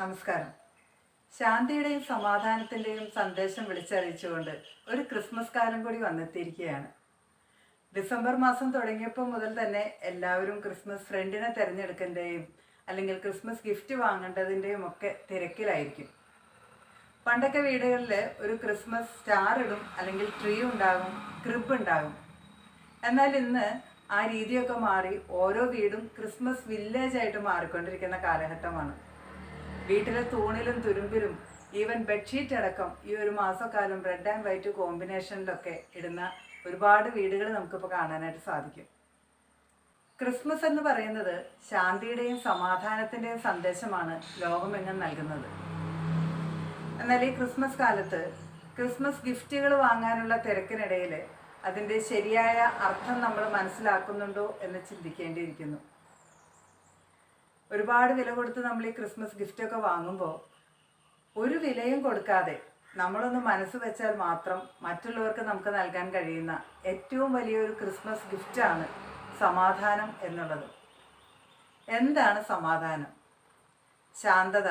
നമസ്കാരം. ശാന്തിയുടെയും സമാധാനത്തിന്റെയും സന്ദേശം വിളിച്ചറിയിച്ചുകൊണ്ട് ഒരു ക്രിസ്മസ് കാലം കൂടി വന്നെത്തിയിരിക്കുകയാണ്. ഡിസംബർ മാസം തുടങ്ങിയപ്പോൾ മുതൽ തന്നെ എല്ലാവരും ക്രിസ്മസ് ഫ്രണ്ടിനെ തിരഞ്ഞെടുക്കേണ്ടതും അല്ലെങ്കിൽ ക്രിസ്മസ് ഗിഫ്റ്റ് വാങ്ങേണ്ടതിന്റെയും ഒക്കെ തിരക്കിലായിരിക്കും. പണ്ടൊക്കെ വീടുകളിൽ ഒരു ക്രിസ്മസ് സ്റ്റാർ ഇടും അല്ലെങ്കിൽ ട്രീ ഉണ്ടാകും ക്രിബ് ഉണ്ടാകും. എന്നാൽ ഇന്ന് ആ രീതിയൊക്കെ മാറി ഓരോ വീടും ക്രിസ്മസ് വില്ലേജായിട്ട് മാറിക്കൊണ്ടിരിക്കുന്ന കാലഘട്ടമാണ്. വീട്ടിലെ തൂണിലും തുരുമ്പിലും ഈവൻ ബെഡ്ഷീറ്റ് അടക്കം ഈ ഒരു മാസക്കാലം റെഡ് ആൻഡ് വൈറ്റ് കോമ്പിനേഷനിലൊക്കെ ഇടുന്ന ഒരുപാട് വീടുകൾ നമുക്കിപ്പോൾ കാണാനായിട്ട് സാധിക്കും. ക്രിസ്മസ് എന്ന് പറയുന്നത് ശാന്തിയുടെയും സമാധാനത്തിന്റെയും സന്ദേശമാണ് ലോകമെങ്ങും നൽകുന്നത്. എന്നാൽ ഈ ക്രിസ്മസ് കാലത്ത് ക്രിസ്മസ് ഗിഫ്റ്റുകൾ വാങ്ങാനുള്ള തിരക്കിനിടയിൽ അതിന്റെ ശരിയായ അർത്ഥം നമ്മൾ മനസ്സിലാക്കുന്നുണ്ടോ എന്ന് ചിന്തിക്കേണ്ടിയിരിക്കുന്നു. ഒരുപാട് വില കൊടുത്ത് നമ്മൾ ഈ ക്രിസ്മസ് ഗിഫ്റ്റ് ഒക്കെ വാങ്ങുമ്പോൾ ഒരു വിലയും കൊടുക്കാതെ നമ്മളൊന്ന് മനസ്സ് വെച്ചാൽ മാത്രം മറ്റുള്ളവർക്ക് നമുക്ക് നൽകാൻ കഴിയുന്ന ഏറ്റവും വലിയൊരു ക്രിസ്മസ് ഗിഫ്റ്റാണ് സമാധാനം എന്നുള്ളത്. എന്താണ് സമാധാനം? ശാന്തത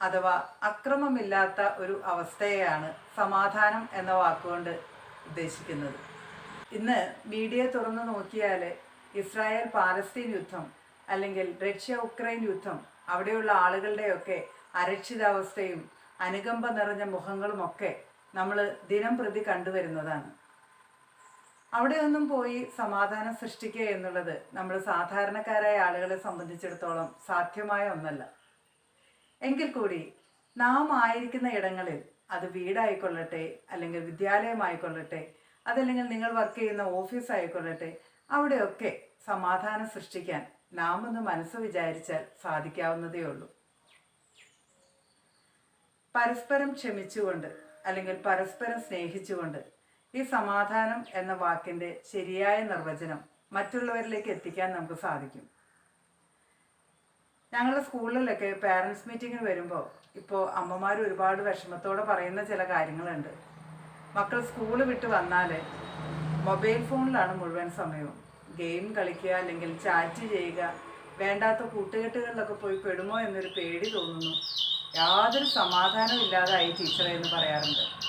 അഥവാ അക്രമമില്ലാത്ത ഒരു അവസ്ഥയെയാണ് സമാധാനം എന്ന വാക്കുകൊണ്ട് ഉദ്ദേശിക്കുന്നത്. ഇന്ന് മീഡിയ തുറന്നു നോക്കിയാൽ ഇസ്രായേൽ പാലസ്തീൻ യുദ്ധം അല്ലെങ്കിൽ റഷ്യ ഉക്രൈൻ യുദ്ധം അവിടെയുള്ള ആളുകളുടെയൊക്കെ അരക്ഷിതാവസ്ഥയും അനുകമ്പ നിറഞ്ഞ മുഖങ്ങളും ഒക്കെ നമ്മൾ ദിനം പ്രതി കണ്ടുവരുന്നതാണ്. അവിടെയൊന്നും പോയി സമാധാനം സൃഷ്ടിക്കുക എന്നുള്ളത് നമ്മൾ സാധാരണക്കാരായ ആളുകളെ സംബന്ധിച്ചിടത്തോളം സാധ്യമായ ഒന്നല്ല. എങ്കിൽ കൂടി നാം ആയിരിക്കുന്ന ഇടങ്ങളിൽ അത് വീടായിക്കൊള്ളട്ടെ അല്ലെങ്കിൽ വിദ്യാലയമായിക്കൊള്ളട്ടെ അതല്ലെങ്കിൽ നിങ്ങൾ വർക്ക് ചെയ്യുന്ന ഓഫീസ് ആയിക്കൊള്ളട്ടെ അവിടെയൊക്കെ സമാധാനം സൃഷ്ടിക്കാൻ നാം ഒന്ന് മനസ്സ് വിചാരിച്ചാൽ സാധിക്കാവുന്നതേ ഉള്ളൂ. പരസ്പരം ക്ഷമിച്ചുകൊണ്ട് അല്ലെങ്കിൽ പരസ്പരം സ്നേഹിച്ചുകൊണ്ട് ഈ സമാധാനം എന്ന വാക്കിന്റെ ശരിയായ നിർവചനം മറ്റുള്ളവരിലേക്ക് എത്തിക്കാൻ നമുക്ക് സാധിക്കും. ഞങ്ങളുടെ സ്കൂളിലൊക്കെ പാരൻസ് മീറ്റിങ്ങിന് വരുമ്പോൾ ഇപ്പോൾ അമ്മമാർ ഒരുപാട് വിഷമത്തോടെ പറയുന്ന ചില കാര്യങ്ങളുണ്ട്. മക്കൾ സ്കൂൾ വിട്ട് വന്നാൽ മൊബൈൽ ഫോണിലാണ് മുഴുവൻ സമയവും. ഗെയിം കളിക്കുക അല്ലെങ്കിൽ ചാറ്റ് ചെയ്യുക വേണ്ടാത്ത കൂട്ടുകെട്ടുകളിലൊക്കെ പോയി പെടുമോ എന്നൊരു പേടി തോന്നുന്നു. യാതൊരു സമാധാനം ഇല്ലാതായി ടീച്ചറെ എന്ന് പറയാറുണ്ട്.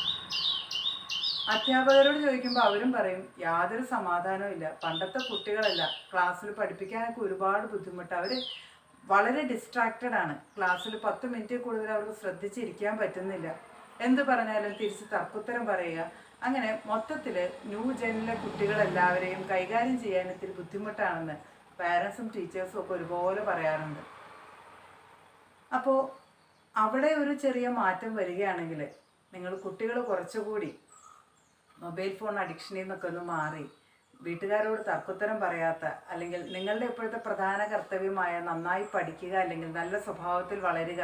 അധ്യാപകരോട് ചോദിക്കുമ്പോൾ അവരും പറയും യാതൊരു സമാധാനവും ഇല്ല. പണ്ടത്തെ കുട്ടികളല്ല. ക്ലാസ്സിൽ പഠിപ്പിക്കാനൊക്കെ ഒരുപാട് ബുദ്ധിമുട്ട്. അവർ വളരെ ഡിസ്ട്രാക്റ്റഡ് ആണ്. ക്ലാസ്സിൽ പത്ത് മിനിറ്റ് കൂടുതൽ അവർക്ക് ശ്രദ്ധിച്ചിരിക്കാൻ പറ്റുന്നില്ല. എന്ത് പറഞ്ഞാലും തിരിച്ച് തർക്കുത്തരം പറയുക. അങ്ങനെ മൊത്തത്തിൽ ന്യൂ ജനിലെ കുട്ടികളെല്ലാവരെയും കൈകാര്യം ചെയ്യാൻ ഇത്തിരി ബുദ്ധിമുട്ടാണെന്ന് പാരൻസും ടീച്ചേഴ്സും ഒക്കെ ഒരുപോലെ പറയാറുണ്ട്. അപ്പോൾ അവിടെ ഒരു ചെറിയ മാറ്റം വരികയാണെങ്കിൽ നിങ്ങൾ കുട്ടികൾ കുറച്ചുകൂടി മൊബൈൽ ഫോൺ അഡിക്ഷനിൽ നിന്നൊക്കെ ഒന്ന് മാറി വീട്ടുകാരോട് തർക്കുത്തരം പറയാത്ത അല്ലെങ്കിൽ നിങ്ങളുടെ ഇപ്പോഴത്തെ പ്രധാന കർത്തവ്യമായ നന്നായി പഠിക്കുക അല്ലെങ്കിൽ നല്ല സ്വഭാവത്തിൽ വളരുക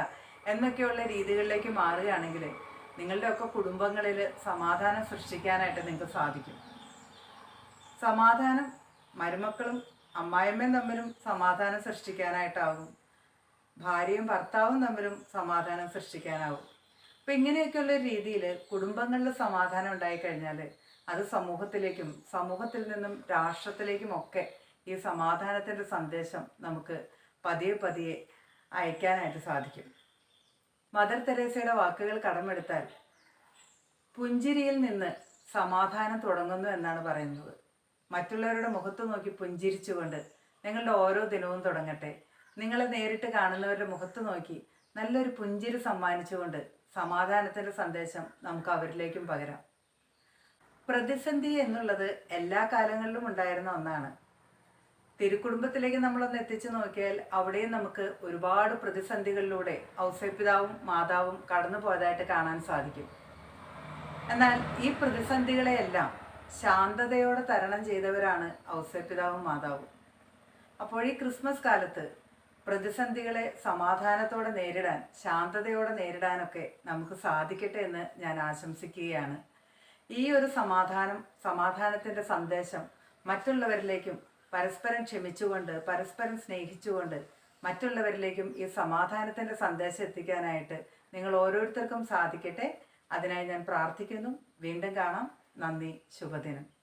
എന്നൊക്കെയുള്ള രീതികളിലേക്ക് മാറുകയാണെങ്കിൽ നിങ്ങളുടെയൊക്കെ കുടുംബങ്ങളിൽ സമാധാനം സൃഷ്ടിക്കാനായിട്ട് നിങ്ങൾക്ക് സാധിക്കും. സമാധാനം മരുമക്കളും അമ്മായിമ്മയും തമ്മിലും സമാധാനം സൃഷ്ടിക്കാനായിട്ടാവും. ഭാര്യയും ഭർത്താവും തമ്മിലും സമാധാനം സൃഷ്ടിക്കാനാവും. അപ്പം ഇങ്ങനെയൊക്കെയുള്ള രീതിയിൽ കുടുംബങ്ങളിൽ സമാധാനം ഉണ്ടായിക്കഴിഞ്ഞാൽ അത് സമൂഹത്തിലേക്കും സമൂഹത്തിൽ നിന്നും രാഷ്ട്രത്തിലേക്കും ഒക്കെ ഈ സമാധാനത്തിന്റെ സന്ദേശം നമുക്ക് പതിയെ പതിയെ അയക്കാനായിട്ട് സാധിക്കും. മദർ തെരേസയുടെ വാക്കുകൾ കടമെടുത്താൽ പുഞ്ചിരിയിൽ നിന്ന് സമാധാനം തുടങ്ങുന്നു എന്നാണ് പറയുന്നത്. മറ്റുള്ളവരുടെ മുഖത്ത് നോക്കി പുഞ്ചിരിച്ചുകൊണ്ട് നിങ്ങളുടെ ഓരോ ദിനവും തുടങ്ങട്ടെ. നിങ്ങളെ നേരിട്ട് കാണുന്നവരുടെ മുഖത്ത് നോക്കി നല്ലൊരു പുഞ്ചിരി സമ്മാനിച്ചുകൊണ്ട് സമാധാനത്തിന്റെ സന്ദേശം നമുക്ക് അവരിലേക്കും പകരാം. പ്രതിസന്ധി എന്നുള്ളത് എല്ലാ കാലങ്ങളിലും ഉണ്ടായിരുന്ന ഒന്നാണ്. തിരുക്കുടുംബത്തിലേക്ക് നമ്മളൊന്ന് എത്തിച്ചു നോക്കിയാൽ അവിടെയും നമുക്ക് ഒരുപാട് പ്രതിസന്ധികളിലൂടെ ഔസേപിതാവും മാതാവും കടന്നു പോയതായിട്ട് കാണാൻ സാധിക്കും. എന്നാൽ ഈ പ്രതിസന്ധികളെയെല്ലാം ശാന്തതയോടെ തരണം ചെയ്തവരാണ് ഔസേപിതാവും മാതാവും. അപ്പോൾ ഈ ക്രിസ്മസ് കാലത്ത് പ്രതിസന്ധികളെ സമാധാനത്തോടെ നേരിടാൻ ശാന്തതയോടെ നേരിടാനൊക്കെ നമുക്ക് സാധിക്കട്ടെ എന്ന് ഞാൻ ആശംസിക്കുകയാണ്. ഈ ഒരു സമാധാനം സമാധാനത്തിന്റെ സന്ദേശം മറ്റുള്ളവരിലേക്കും പരസ്പരം ക്ഷമിച്ചുകൊണ്ട് പരസ്പരം സ്നേഹിച്ചുകൊണ്ട് മറ്റുള്ളവരിലേക്കും ഈ സമാധാനത്തിന്റെ സന്ദേശം എത്തിക്കാനായിട്ട് നിങ്ങൾ ഓരോരുത്തർക്കും സാധിക്കട്ടെ. അതിനായി ഞാൻ പ്രാർത്ഥിക്കുന്നു. വീണ്ടും കാണാം. നന്ദി. ശുഭദിനം.